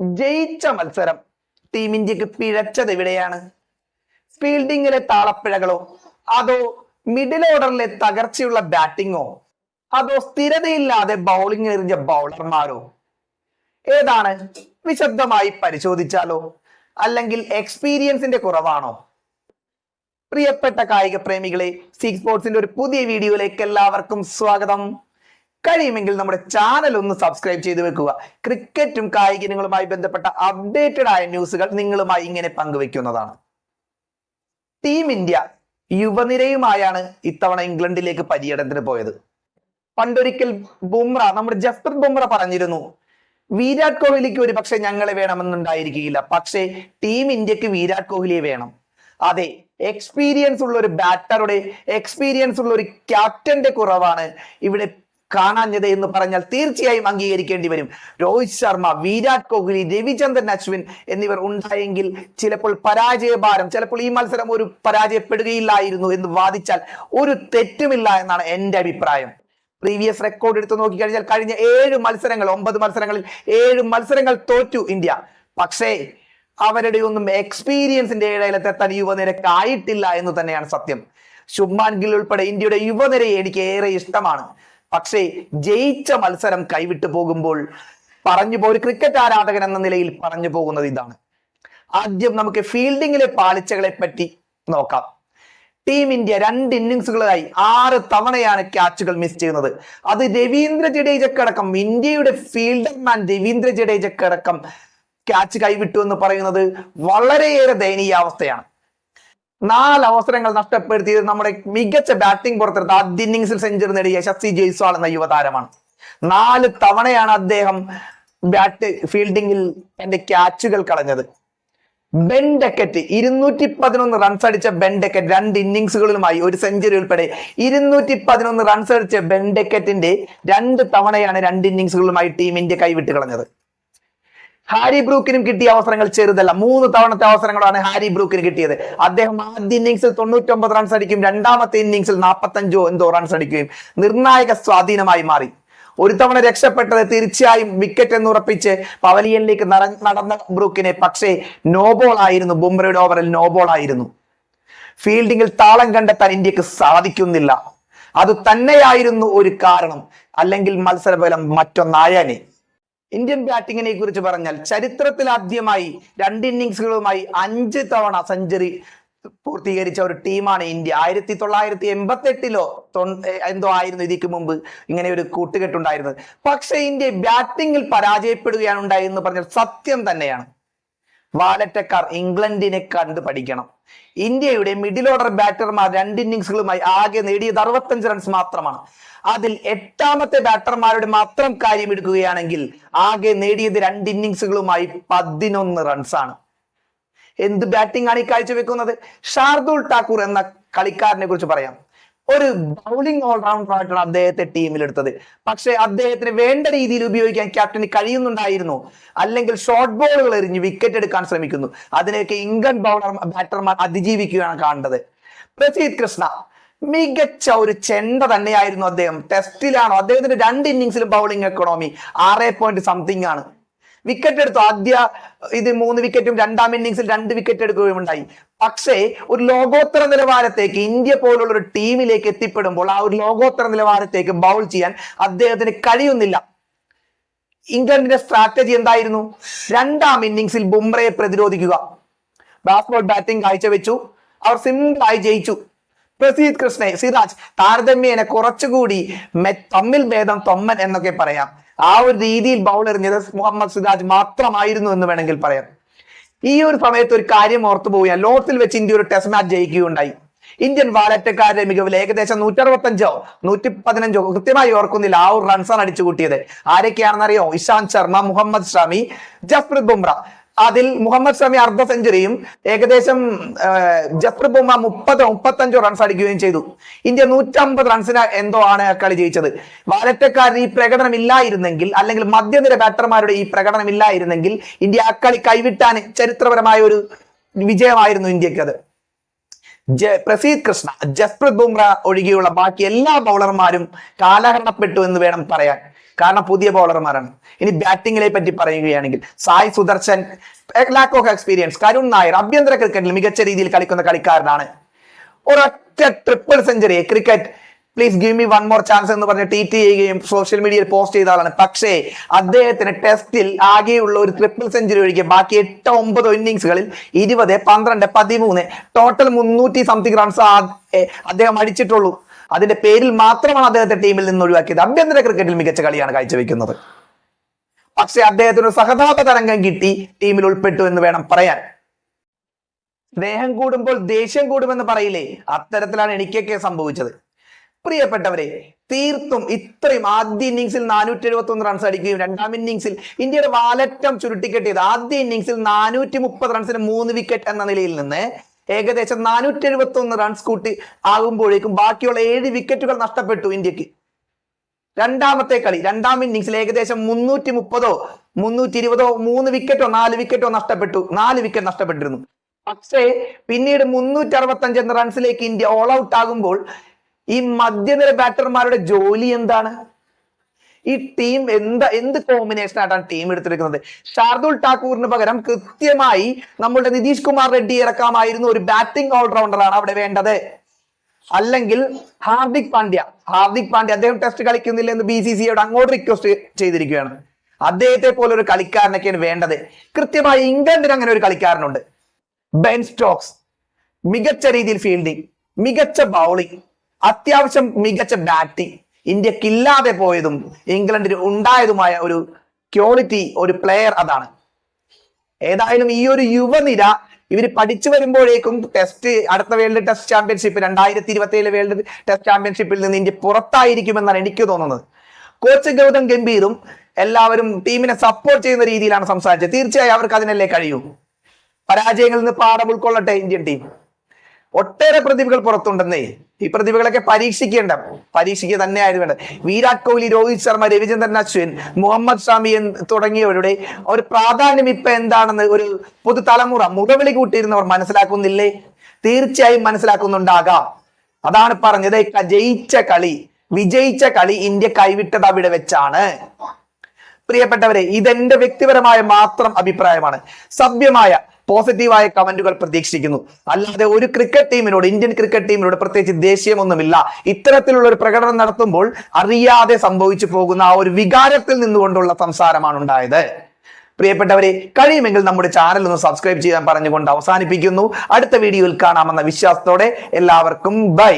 ജയിച്ച മത്സരം ടീം ഇന്ത്യയ്ക്ക് പിഴച്ചത് എവിടെയാണ്? ഫീൽഡിങ്ങിലെ താളപ്പിഴകളോ? അതോ മിഡിൽ ഓർഡറിലെ തകർച്ചയുള്ള ബാറ്റിങ്ങോ അതോ സ്ഥിരതയില്ലാതെ ബൗളിംഗ് എറിഞ്ഞ ബൗളർമാരോ ഏതാണ് വിശദമായി പരിശോധിച്ചാലോ? അല്ലെങ്കിൽ എക്സ്പീരിയൻസിന്റെ കുറവാണോ? പ്രിയപ്പെട്ട കായിക പ്രേമികളെ സിക്സ് സ്പോർട്സിന്റെ ഒരു പുതിയ വീഡിയോയിലേക്ക് എല്ലാവർക്കും സ്വാഗതം. കഴിയുമെങ്കിൽ നമ്മുടെ ചാനൽ ഒന്ന് സബ്സ്ക്രൈബ് ചെയ്ത് വെക്കുക. ക്രിക്കറ്റും കായിക ഇനങ്ങളുമായി ബന്ധപ്പെട്ട അപ്ഡേറ്റഡ് ആയ ന്യൂസുകൾ നിങ്ങളുമായി ഇങ്ങനെ പങ്കുവെക്കുന്നതാണ് ടീം ഇന്ത്യ യുവനിരയുമായാണ് ഇത്തവണ ഇംഗ്ലണ്ടിലേക്ക് പര്യടനത്തിന് പോയത്. പണ്ടൊരിക്കൽ ബുംറ നമ്മുടെ ജസ്പ്രീത് ബുംറ പറഞ്ഞിരുന്നു വിരാട് കോഹ്ലിക്ക് ഒരു പക്ഷെ ഞങ്ങളെ വേണമെന്നുണ്ടായിരിക്കില്ല പക്ഷേ ടീം ഇന്ത്യയ്ക്ക് വിരാട് കോഹ്ലിയെ വേണം. അതെ എക്സ്പീരിയൻസ് ഉള്ള ഒരു ബാറ്ററുടെ എക്സ്പീരിയൻസ് ഉള്ള ഒരു ക്യാപ്റ്റന്റെ കുറവാണ്. ഇവിടെ കാണാഞ്ഞത് എന്ന് പറഞ്ഞാൽ തീർച്ചയായും അംഗീകരിക്കേണ്ടി വരും. രോഹിത് ശർമ്മ വിരാട് കോഹ്ലി രവിചന്ദ്രൻ അശ്വിൻ എന്നിവർ ഉണ്ടായെങ്കിൽ ചിലപ്പോൾ പരാജയഭാരം ചിലപ്പോൾ ഈ മത്സരം ഒരു പരാജയപ്പെടുകയില്ലായിരുന്നു എന്ന് വാദിച്ചാൽ ഒരു തെറ്റുമില്ല എന്നാണ് എന്റെ അഭിപ്രായം. പ്രീവിയസ് റെക്കോർഡ് എടുത്തു നോക്കിക്കഴിഞ്ഞാൽ കഴിഞ്ഞ ഏഴ് മത്സരങ്ങൾ ഒമ്പത് മത്സരങ്ങളിൽ ഏഴ് മത്സരങ്ങൾ തോറ്റു ഇന്ത്യ. പക്ഷേ അവരുടെ ഒന്നും എക്സ്പീരിയൻസിന്റെ ഇടയിലെത്തെത്താൻ യുവനിരക്ക് ആയിട്ടില്ല എന്ന് തന്നെയാണ് സത്യം. ശുഭ്മാൻ ഗിൽ ഉൾപ്പെടെ ഇന്ത്യയുടെ യുവനിരയെ എനിക്ക് ഏറെ ഇഷ്ടമാണ്. പക്ഷേ ജയിച്ച മത്സരം കൈവിട്ടു പോകുമ്പോൾ പറഞ്ഞു പോ ഒരു ക്രിക്കറ്റ് ആരാധകൻ എന്ന നിലയിൽ പറഞ്ഞു പോകുന്നത് ഇതാണ്. ആദ്യം നമുക്ക് ഫീൽഡിങ്ങിലെ പാളിച്ചകളെ പറ്റി നോക്കാം. ടീം ഇന്ത്യ രണ്ട് ഇന്നിങ്സുകളായി ആറ് തവണയാണ് ക്യാച്ചുകൾ മിസ് ചെയ്യുന്നത്. അത് രവീന്ദ്ര ജഡേജക്കടക്കം ഇന്ത്യയുടെ ഫീൽഡർമാൻ രവീന്ദ്ര ജഡേജക്കടക്കം ക്യാച്ച് കൈവിട്ടു എന്ന് പറയുന്നത് വളരെയേറെ ദയനീയാവസ്ഥയാണ് നാല് അവസരങ്ങൾ നഷ്ടപ്പെടുത്തിയത് നമ്മുടെ മികച്ച ബാറ്റിംഗ് പുറത്തെടുത്ത ആദ്യ ഇന്നിങ്സിൽ സെഞ്ചുറി നേടിയ ശശി ജയ്സ്വാൾ എന്ന യുവതാരമാണ്. നാല് തവണയാണ് അദ്ദേഹം ബാറ്റ് ഫീൽഡിങ്ങിൽ തന്റെ ക്യാച്ചുകൾ കളഞ്ഞത്. ബെൻ ഡെക്കറ്റ് ഇരുന്നൂറ്റി പതിനൊന്ന് റൺസ് അടിച്ച ബെൻ ഡെക്കറ്റ് രണ്ട് ഇന്നിങ്സുകളിലുമായി ഒരു സെഞ്ചുറി ഉൾപ്പെടെ ഇരുന്നൂറ്റി പതിനൊന്ന് റൺസ് അടിച്ച ബെൻ ഡെക്കറ്റിന്റെ രണ്ട് തവണയാണ് രണ്ട് ഇന്നിങ്സുകളിലുമായി ടീം ഇന്ത്യ കൈവിട്ട് കളഞ്ഞത്. ഹാരി ബ്രൂക്കിനും കിട്ടിയ അവസരങ്ങൾ ചെറുതല്ല. മൂന്ന് തവണത്തെ അവസരങ്ങളാണ് ഹാരി ബ്രൂക്കിന് കിട്ടിയത്. അദ്ദേഹം ആദ്യ ഇന്നിങ്സിൽ തൊണ്ണൂറ്റൊമ്പത് റൺസ് അടിക്കും രണ്ടാമത്തെ ഇന്നിങ്സിൽ നാൽപ്പത്തഞ്ചോ എന്തോ റൺസ് അടിക്കുകയും നിർണായക സ്വാധീനമായി മാറി. ഒരു തവണ രക്ഷപ്പെട്ടത് തീർച്ചയായും വിക്കറ്റ് എന്ന് ഉറപ്പിച്ച് പവലിയനിലേക്ക് നടന്ന ബ്രൂക്കിനെ പക്ഷേ നോബോൾ ആയിരുന്നു. ബുംറയുടെ ഓവറിൽ നോബോൾ ആയിരുന്നു. ഫീൽഡിങ്ങിൽ താളം കണ്ടെത്താൻ ഇന്ത്യയ്ക്ക് സാധിക്കുന്നില്ല. അത് തന്നെയായിരുന്നു ഒരു കാരണം. അല്ലെങ്കിൽ മത്സരഫലം മറ്റൊന്നായാലേ ഇന്ത്യൻ ബാറ്റിങ്ങിനെ കുറിച്ച് പറഞ്ഞാൽ ചരിത്രത്തിൽ ആദ്യമായി രണ്ട് ഇന്നിങ്സുകളുമായി അഞ്ച് തവണ സെഞ്ചുറി പൂർത്തീകരിച്ച ഒരു ടീമാണ് ഇന്ത്യ. ആയിരത്തി തൊള്ളായിരത്തി എൺപത്തി എട്ടിലോ എന്തോ ആയിരുന്നു ഇതിക്ക് മുമ്പ് ഇങ്ങനെ ഒരു കൂട്ടുകെട്ടുണ്ടായിരുന്നത്. പക്ഷെ ഇന്ത്യ ബാറ്റിങ്ങിൽ പരാജയപ്പെടുകയാണ് ഉണ്ടായെന്ന് പറഞ്ഞാൽ സത്യം തന്നെയാണ്. വാലറ്റക്കാർ ഇംഗ്ലണ്ടിനെ കണ്ട് പഠിക്കണം. ഇന്ത്യയുടെ മിഡിൽ ഓർഡർ ബാറ്റർമാർ രണ്ട് ഇന്നിങ്സുകളുമായി ആകെ നേടിയത് അറുപത്തഞ്ച് റൺസ് മാത്രമാണ്. അതിൽ എട്ടാമത്തെ ബാറ്റർമാരുടെ മാത്രം കാര്യം എടുക്കുകയാണെങ്കിൽ ആകെ നേടിയത് രണ്ട് ഇന്നിങ്സുകളുമായി പതിനൊന്ന് റൺസാണ് എന്ത് ബാറ്റിംഗ് ആണ് ഈ കാഴ്ചവെക്കുന്നത്? ഷാർദുൽ ഠാക്കൂർ എന്ന കളിക്കാരനെ കുറിച്ച് പറയാം. ഒരു ബൗളിംഗ് ഓൾറൗണ്ടർ ആയിട്ടാണ് അദ്ദേഹത്തെ ടീമിലെടുത്തത് പക്ഷേ അദ്ദേഹത്തിന് വേണ്ട രീതിയിൽ ഉപയോഗിക്കാൻ ക്യാപ്റ്റന് കഴിയുന്നുണ്ടായിരുന്നു. അല്ലെങ്കിൽ ഷോർട്ട് ബോളുകൾ എറിഞ്ഞ് വിക്കറ്റ് എടുക്കാൻ ശ്രമിക്കുന്നു. അതിനെയൊക്കെ ഇംഗ്ലണ്ട് ബൗളർ ബാറ്റർമാർ അതിജീവിക്കുകയാണ് കാണേണ്ടത് പ്രസീത് കൃഷ്ണ മികച്ച ഒരു ചെണ്ട തന്നെയായിരുന്നു അദ്ദേഹം. ടെസ്റ്റിലാണോ അദ്ദേഹത്തിന്റെ രണ്ട് ഇന്നിങ്സിലും ബൗളിംഗ് എക്കണോമി ആറ് പോയിന്റ് സംതിങ് ആണ്. വിക്കറ്റ് എടുത്തു. ആദ്യ ഇത് മൂന്ന് വിക്കറ്റും രണ്ടാം ഇന്നിങ്സിൽ രണ്ട് വിക്കറ്റ് എടുക്കുകയും ഉണ്ടായി പക്ഷേ ഒരു ലോകോത്തര നിലവാരത്തേക്ക് ഇന്ത്യ പോലുള്ള ഒരു ടീമിലേക്ക് എത്തിപ്പെടുമ്പോൾ ആ ഒരു ലോകോത്തര നിലവാരത്തേക്ക് ബൗൾ ചെയ്യാൻ അദ്ദേഹത്തിന് കഴിയുന്നില്ല. ഇംഗ്ലണ്ടിന്റെ സ്ട്രാറ്റജി എന്തായിരുന്നു? രണ്ടാം ഇന്നിങ്സിൽ ബുംറയെ പ്രതിരോധിക്കുക. ബാസ്ബോൾ ബാറ്റിംഗ് കാഴ്ചവെച്ചു. അവർ സിമ്പിൾ ആയി ജയിച്ചു. പ്രസീദ് കൃഷ്ണേ സിറാജ് താരതമ്യേന കുറച്ചുകൂടി തമ്മിൽ ഭേദം തൊമ്മൻ എന്നൊക്കെ പറയാം. ആ ഒരു രീതിയിൽ ബൗൾ എറിഞ്ഞത് മുഹമ്മദ് സിറാജ് മാത്രമായിരുന്നു എന്ന് വേണമെങ്കിൽ പറയാം. ഈ ഒരു സമയത്ത് ഒരു കാര്യം ഓർത്തു പോവുക. ലോർഡ്സിൽ വെച്ച് ഇന്ത്യ ഒരു ടെസ്റ്റ് മാച്ച് ജയിക്കുകയുണ്ടായി. ഇന്ത്യൻ വാലറ്റക്കാരുടെ മികവിൽ ഏകദേശം നൂറ്ററുപത്തഞ്ചോ നൂറ്റി പതിനഞ്ചോ കൃത്യമായി ഓർക്കുന്നില്ല ആ ഒരു റൺസാണ് അടിച്ചു കൂട്ടിയത് ആരൊക്കെയാണെന്നറിയോ? ഇഷാന്ത് ശർമ്മ മുഹമ്മദ് ഷമി ജസ്പ്രീത് ബുംറ. അതിൽ മുഹമ്മദ് ഷമി അർദ്ധ സെഞ്ചുറിയും ഏകദേശം ജസ്പ്ര ജസ്പ്രീത് മുപ്പത് മുപ്പത്തി മുപ്പത്തഞ്ചോ റൺസ് അടിക്കുകയും ചെയ്തു. ഇന്ത്യ നൂറ്റമ്പത് റൺസിന് എന്തോ ആണ് കളി ജയിച്ചത്. വാലറ്റക്കാരൻ ഈ പ്രകടനം ഇല്ലായിരുന്നെങ്കിൽ അല്ലെങ്കിൽ മധ്യനിര ബാറ്റർമാരുടെ ഈ പ്രകടനം ഇല്ലായിരുന്നെങ്കിൽ ഇന്ത്യ ആ കളി കൈവിട്ടാൻ ചരിത്രപരമായ ഒരു വിജയമായിരുന്നു ഇന്ത്യയ്ക്ക് അത്. പ്രസീദ് കൃഷ്ണ ജസ്പ്രീത് ബുംറ ഒഴികെയുള്ള ബാക്കി എല്ലാ ബൗളർമാരും കാലഹരണപ്പെട്ടു എന്ന് വേണം പറയാൻ. കാരണം പുതിയ ബൗളർമാരാണ് ഇനി ബാറ്റിങ്ങിനെ പറ്റി പറയുകയാണെങ്കിൽ Sai Sudharsan lack of experience Karun Nair ആഭ്യന്തര ക്രിക്കറ്റിൽ മികച്ച രീതിയിൽ കളിക്കുന്ന കളിക്കാരനാണ്. ഒരൊറ്റ triple century cricket please give me one more chance എന്ന് പറഞ്ഞ് ട്വീറ്റ് ചെയ്യുകയും സോഷ്യൽ മീഡിയയിൽ പോസ്റ്റ് ചെയ്ത ആളാണ്. പക്ഷേ അദ്ദേഹത്തിന് ടെസ്റ്റിൽ ആകെയുള്ള ഒരു ട്രിപ്പിൾ സെഞ്ചുറി ഒഴികെ ബാക്കി എട്ട് ഒമ്പത് ഇന്നിങ്സുകളിൽ ഇരുപത് പന്ത്രണ്ട് പതിമൂന്ന് ടോട്ടൽ മുന്നൂറ്റി സംതിങ് റൺസ് അദ്ദേഹം അടിച്ചിട്ടുള്ളൂ. അതിന്റെ പേരിൽ മാത്രമാണ് അദ്ദേഹത്തെ ടീമിൽ നിന്ന് ഒഴിവാക്കിയത്. അഭ്യന്തര ക്രിക്കറ്റിൽ മികച്ച കളിയാണ് കാഴ്ചവെക്കുന്നത്. പക്ഷെ അദ്ദേഹത്തിന് ഒരു സഹതാപ തരംഗം കിട്ടി ടീമിൽ ഉൾപ്പെട്ടു എന്ന് വേണം പറയാൻ. സ്നേഹം കൂടുമ്പോൾ ദേഷ്യം കൂടുമെന്ന് പറയില്ലേ? അത്തരത്തിലാണ് എനിക്കൊക്കെ സംഭവിച്ചത്. പ്രിയപ്പെട്ടവരെ തീർത്തും ഇത്രയും ആദ്യ ഇന്നിങ്സിൽ നാനൂറ്റി എഴുപത്തി ഒന്ന് റൺസ് അടിക്കുകയും രണ്ടാം ഇന്നിങ്സിൽ ഇന്ത്യയുടെ വാലറ്റം ചുരുട്ടിക്കെട്ടിയത് ആദ്യ ഇന്നിങ്സിൽ നാനൂറ്റി മുപ്പത് റൺസിന് മൂന്ന് വിക്കറ്റ് എന്ന നിലയിൽ നിന്ന് ഏകദേശം നാനൂറ്റി എഴുപത്തി ഒന്ന് റൺസ് കൂട്ടി ആകുമ്പോഴേക്കും ബാക്കിയുള്ള ഏഴ് വിക്കറ്റുകൾ നഷ്ടപ്പെട്ടു ഇന്ത്യയ്ക്ക്. രണ്ടാമത്തെ കളി രണ്ടാം ഇന്നിങ്സിൽ ഏകദേശം മുന്നൂറ്റി മുപ്പതോ മുന്നൂറ്റി ഇരുപതോ മൂന്ന് വിക്കറ്റോ നാല് വിക്കറ്റോ നഷ്ടപ്പെട്ടു. നാല് വിക്കറ്റ് നഷ്ടപ്പെട്ടിരുന്നു. പക്ഷേ പിന്നീട് മുന്നൂറ്റി അറുപത്തി അഞ്ച് എന്ന റൺസിലേക്ക് ഇന്ത്യ ഓൾ ഔട്ട് ആകുമ്പോൾ ഈ മധ്യനിര ബാറ്റർമാരുടെ ജോലി എന്താണ്? ഈ ടീം എന്താ എന്ത് കോമ്പിനേഷൻ ആയിട്ടാണ് ടീം എടുത്തിരിക്കുന്നത്? ഷാർദുൽ ഠാക്കൂറിന് പകരം കൃത്യമായി നമ്മളുടെ നിതീഷ് കുമാർ റെഡ്ഡി ഇറക്കാമായിരുന്ന ഒരു ബാറ്റിംഗ് ഓൾറൗണ്ടറാണ് അവിടെ വേണ്ടത്. അല്ലെങ്കിൽ ഹാർദിക് പാണ്ഡ്യ ഹാർദിക് പാണ്ഡ്യ അദ്ദേഹം ടെസ്റ്റ് കളിക്കുന്നില്ല എന്ന് ബി സി സിയോട് അങ്ങോട്ട് റിക്വസ്റ്റ് ചെയ്തിരിക്കുകയാണ്. അദ്ദേഹത്തെ പോലെ ഒരു കളിക്കാരനൊക്കെയാണ് വേണ്ടത്. കൃത്യമായി ഇംഗ്ലണ്ടിന് അങ്ങനെ ഒരു കളിക്കാരനുണ്ട്. ബെൻ സ്റ്റോക്സ് മികച്ച രീതിയിൽ ഫീൽഡിംഗ് മികച്ച ബൗളിംഗ് അത്യാവശ്യം മികച്ച ബാറ്റിംഗ് ഇന്ത്യക്കില്ലാതെ പോയതും ഇംഗ്ലണ്ടിന് ഉണ്ടായതുമായ ഒരു ക്വാളിറ്റി ഒരു പ്ലെയർ അതാണ്. ഏതായാലും ഈ ഒരു യുവനിര ഇവർ പഠിച്ചു വരുമ്പോഴേക്കും ടെസ്റ്റ് അടുത്ത വേൾഡ് ടെസ്റ്റ് ചാമ്പ്യൻഷിപ്പ് രണ്ടായിരത്തി ഇരുപത്തി ഏഴ് വേൾഡ് ടെസ്റ്റ് ചാമ്പ്യൻഷിപ്പിൽ നിന്ന് ഇന്ത്യ പുറത്തായിരിക്കുമെന്നാണ് എനിക്ക് തോന്നുന്നത്. കോച്ച് ഗൗതം ഗംഭീറും എല്ലാവരും ടീമിനെ സപ്പോർട്ട് ചെയ്യുന്ന രീതിയിലാണ് സംസാരിച്ചത്. തീർച്ചയായും അവർക്ക് അതിനല്ലേ കഴിയൂ. പരാജയങ്ങളിൽ നിന്ന് പാഠം ഉൾക്കൊള്ളട്ടെ ഇന്ത്യൻ ടീം ഒട്ടേറെ പ്രതിഭകൾ പുറത്തുണ്ടെന്നേ. ഈ പ്രതിഭകളൊക്കെ പരീക്ഷിക്കേണ്ട. പരീക്ഷിക്കുക തന്നെയായിരുന്നു വേണ്ടത്. വിരാട് കോഹ്ലി രോഹിത് ശർമ്മ രവിചന്ദ്രൻ അശ്വിൻ മുഹമ്മദ് ഷാമി തുടങ്ങിയവരുടെ ഒരു പ്രാധാന്യം ഇപ്പൊ എന്താണെന്ന് ഒരു പുതുതലമുറ മുഖവിളി കൂട്ടിയിരുന്നവർ മനസ്സിലാക്കുന്നില്ലേ? തീർച്ചയായും മനസ്സിലാക്കുന്നുണ്ടാകാം. അതാണ് പറഞ്ഞത്. ജയിച്ച കളി വിജയിച്ച കളി ഇന്ത്യ കൈവിട്ടത് അവിടെ വെച്ചാണ്. പ്രിയപ്പെട്ടവരെ ഇതെന്റെ വ്യക്തിപരമായ മാത്രം അഭിപ്രായമാണ്. സഭ്യമായ പോസിറ്റീവായ കമന്റുകൾ പ്രതീക്ഷിക്കുന്നു. അല്ലാതെ ഒരു ക്രിക്കറ്റ് ടീമിനോട് ഇന്ത്യൻ ക്രിക്കറ്റ് ടീമിനോട് പ്രത്യേകിച്ച് ദേഷ്യമൊന്നുമില്ല. ഇത്തരത്തിലുള്ള ഒരു പ്രകടനം നടത്തുമ്പോൾ അറിയാതെ സംഭവിച്ചു പോകുന്ന ആ ഒരു വികാരത്തിൽ നിന്നുകൊണ്ടുള്ള സംസാരമാണ് ഉണ്ടായത്. പ്രിയപ്പെട്ടവരെ കഴിയുമെങ്കിൽ നമ്മുടെ ചാനൽ ഒന്ന് സബ്സ്ക്രൈബ് ചെയ്യാൻ പറഞ്ഞുകൊണ്ട് അവസാനിപ്പിക്കുന്നു. അടുത്ത വീഡിയോയിൽ കാണാമെന്ന വിശ്വാസത്തോടെ എല്ലാവർക്കും ബൈ